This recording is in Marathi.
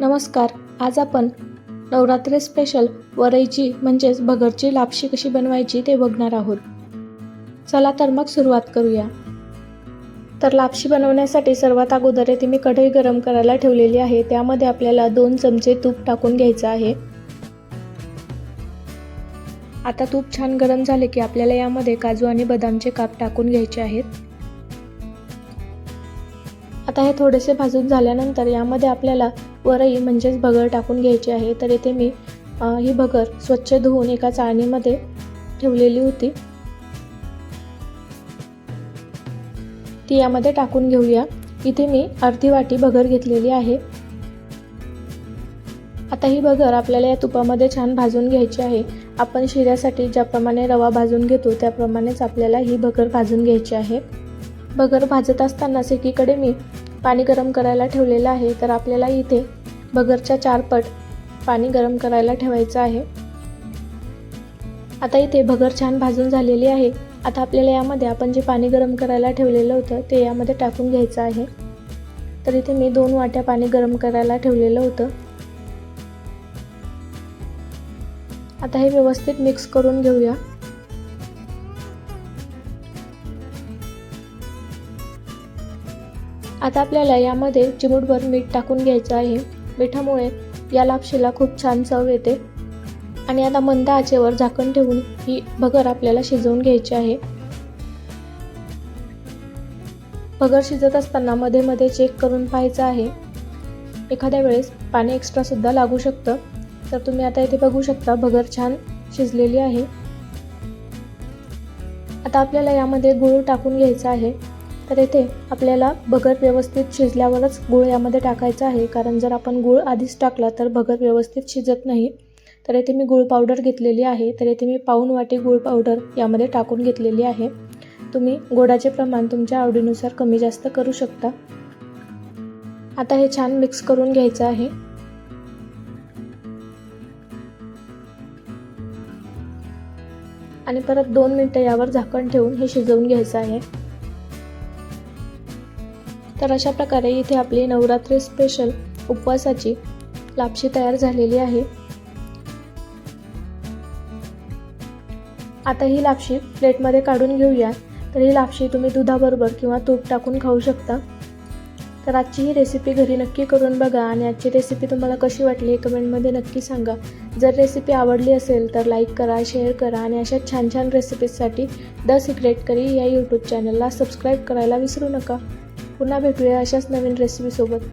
नमस्कार. आज आपण नवरात्री स्पेशल वरईची म्हणजेच भगरची लापशी कशी बनवायची ते बघणार आहोत. चला तर मग सुरुवात करूया. तर लापशी बनवण्यासाठी सर्वात अगोदर येथे मी कढई गरम करायला ठेवलेली आहे. त्यामध्ये आपल्याला दोन चमचे तूप टाकून घ्यायचं आहे. आता तूप छान गरम झाले की आपल्याला यामध्ये काजू आणि बदामचे काप टाकून घ्यायचे आहेत. आता हे थोडेसे भाजून झाल्यानंतर यामध्ये आपल्याला वरई म्हणजेच भगर टाकून घ्यायची आहे. तर इथे मी ही भगर स्वच्छ धुवून एका चाळणीमध्ये ठेवलेली होती. ती यामध्ये टाकून घेऊया. इथे मी अर्धी वाटी भगर घेतलेली आहे. आता ही भगर आपल्याला या तुपामध्ये छान भाजून घ्यायची आहे. आपण शिऱ्यासाठी ज्याप्रमाणे रवा भाजून घेतो त्याप्रमाणेच आपल्याला ही भगर भाजून घ्यायची आहे. भगर भाजत असताना एकीकडे मी पाणी गरम करायला ठेवलेलं आहे. तर आपल्याला इथे भगरच्या चारपट पाणी गरम करायला ठेवायचं आहे. आता इथे भगर छान भाजून झालेली आहे. आता आपल्याला यामध्ये आपण जे पाणी गरम करायला ठेवलेलं होतं ते यामध्ये टाकून घ्यायचं आहे. तर इथे मी दोन वाट्या पाणी गरम करायला ठेवलेलं होतं. आता हे व्यवस्थित मिक्स करून घेऊया. आता आपल्याला यामध्ये चिमूटभर मीठ टाकून घ्यायचं आहे. मिठामुळे या लापशीला खूप छान चव येते. आणि आता मंद आचेवर झाकण ठेवून ही भगर आपल्याला शिजवून घ्यायची आहे. भगर शिजत असताना मध्ये मध्ये चेक करून पाहायचं आहे. एखाद्या वेळेस पाणी एक्स्ट्रा सुद्धा लागू शकतं. तर तुम्ही आता इथे बघू शकता भगर छान शिजलेली आहे. आता आपल्याला यामध्ये गुळ टाकून घ्यायचा आहे. तर येथे आपल्याला भगर व्यवस्थित शिजल्यावरच गूळ यामध्ये टाकायचा आहे. कारण जर आपण गूळ आधीच टाकला तर भगर व्यवस्थित शिजत नाही. तर येथे मी गूळ पावडर घेतलेली आहे. तर येथे मी पाऊन वाटी गूळ पावडर यामध्ये टाकून घेतलेली आहे. तुम्ही गोडाचे प्रमाण तुमच्या आवडीनुसार कमी जास्त करू शकता. आता हे छान मिक्स करून घ्यायचं आहे. आणि परत दोन मिनटं यावर झाकण ठेवून हे शिजवून घ्यायचं आहे. तर अशा प्रकारे इथे आपली नवरात्री स्पेशल उपवासाची लापशी तयार झालेली आहे. आता ही लापशी प्लेटमध्ये काढून घेऊया. तर ही लापशी तुम्ही दुधाबरोबर किंवा तूप टाकून खाऊ शकता. तर आजची ही रेसिपी घरी नक्की करून बघा आणि आजची रेसिपी तुम्हाला कशी वाटली कमेंटमध्ये नक्की सांगा. जर रेसिपी आवडली असेल तर लाईक करा शेअर करा आणि अशा छान छान रेसिपीजसाठी द सिक्रेट करी या यूट्यूब चॅनलला सबस्क्राईब करायला विसरू नका. पुन्हा भेटूया अशाच नवीन रेसिपीसोबत